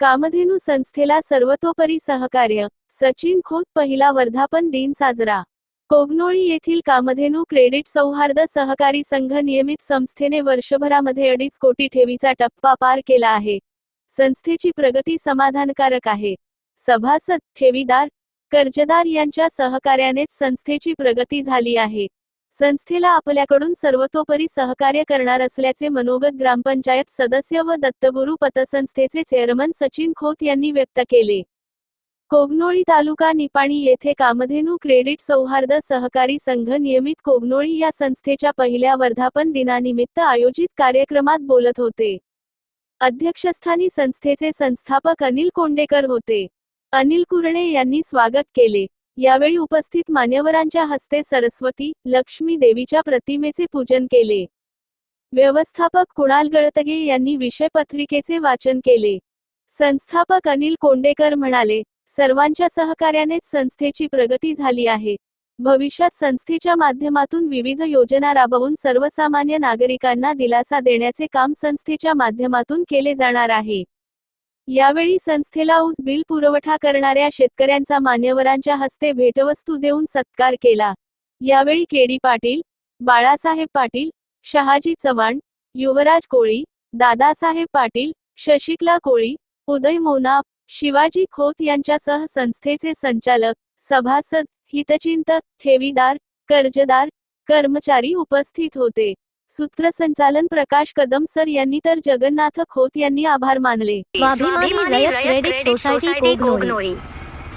कामधेनू संस्थेला सर्वतोपरी सहकार्य सचिन खोत पहिला वर्धापन दिन साजरा. कोगनोळी येथील कामधेनू क्रेडिट सौहार्द सहकारी संघ नियमित संस्थेने वर्षभरामध्ये अडीच कोटी ठेवीचा टप्पा पार केला आहे. संस्थेची प्रगती समाधानकारक आहे. सभासद ठेवीदार कर्जदार यांच्या सहकार्यानेच संस्थेची प्रगती झाली आहे. संस्थेला आपल्याकडून सर्वतोपरी सहकार्य करणार असल्याचे मनोगत ग्रामपंचायत सदस्य व दत्तगुरू पतसंस्थेचे चेअरमन सचिन खोत यांनी व्यक्त केले. कोगनोळी तालुका निपाणी येथे कामधेनू क्रेडिट सौहार्द सहकारी संघ नियमित कोगनोळी या संस्थेच्या पहिल्या वर्धापन दिनानिमित्त आयोजित कार्यक्रमात बोलत होते. अध्यक्षस्थानी संस्थेचे संस्थापक अनिल कोंडेकर होते. अनिल कुरणे यांनी स्वागत केले. यावेळी उपस्थित मान्यवरांच्या हस्ते सरस्वती लक्ष्मी देवीच्या प्रतिमेचे पूजन केले. व्यवस्थापक कुणाल गळतगे यांनी विषय पत्रिकेचे वाचन केले. संस्थापक अनिल कोंडेकर म्हणाले सर्वांच्या सहकार्यानेच संस्थेची प्रगती झाली आहे. भविष्यात संस्थेच्या माध्यमातून विविध योजना राबवून सर्वसामान्य नागरिकांना दिलासा देण्याचे काम संस्थेच्या माध्यमातून केले जाणार आहे. यावेळी संस्थेला ऊस बिल पुरवठा करणाऱ्या शेतकऱ्यांचा मान्यवरांच्या हस्ते भेटवस्तू देऊन सत्कार केला. यावेळी केडी पाटील बाळासाहेब पाटील शहाजी चव्हाण युवराज कोळी दादासाहेब पाटील शशिकला कोळी उदय मोना शिवाजी खोत यांच्यासह संस्थेचे संचालक सभासद हितचिंतक ठेवीदार कर्जदार कर्मचारी उपस्थित होते. सूत्रसंचालन प्रकाश कदम सर यांनी तर जगन्नाथ खोत यांनी आभार मानले. स्वाभिमानी रयत क्रेडिट सोसायटी कोगनोळी.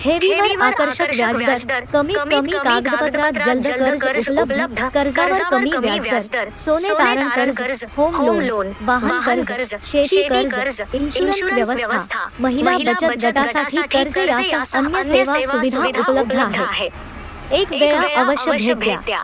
ठेवीवर आकर्षक व्याजदर. कमीत कमी कागदपत्रात जलद कर्ज उपलब्ध. कर्जावर कमी व्याजदर. सोने तारण कर्ज होम लोन वाहन कर्ज शेती कर्ज इन्शुरन्स व्यवस्था. महिला बचत गटासाठी कर्ज यासह अन्य सेवा सुविधा उपलब्ध आहेत एक वेळा अवश्य भेट द्या.